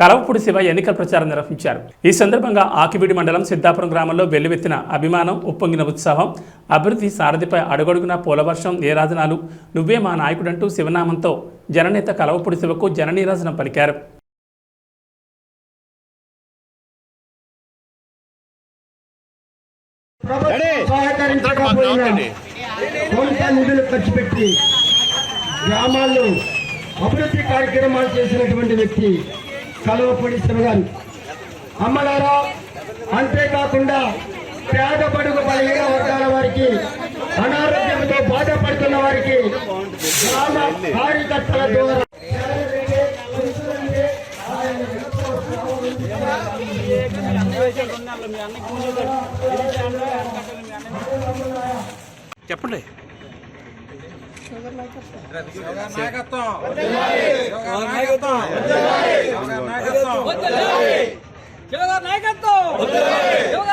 కలవపూడి శివ ఎన్నికల ప్రచారం నిర్వహించారు. ఈ సందర్భంగా ఆకివీడి మండలం సిద్ధాపురం గ్రామంలో వెల్లువెత్తిన అభిమానం ఉప్పొంగిన ఉత్సాహం అభివృద్ధి సారథిపై అడుగడుగున పోలవర్షం నీరాజనాలు నువ్వే మా నాయకుడంటూ శివనామంతో జననేత కలవపూడి శివకు జననీరాజనం పలికారు. కొంత నిధులు ఖర్చు పెట్టి గ్రామాల్లో అభివృద్ధి కార్యక్రమాలు చేసినటువంటి వ్యక్తి కలవపూడి శివ గారు. అమ్మలారా అంతేకాకుండా పేద బడుగు బలహీన వర్గాల వారికి అనారోగ్యంతో బాధపడుతున్న వారికి గ్రామ కార్యకర్తల ద్వారా చెప్పండి. జగన్ నాయకత్వం. నాయకత్వం! యువగ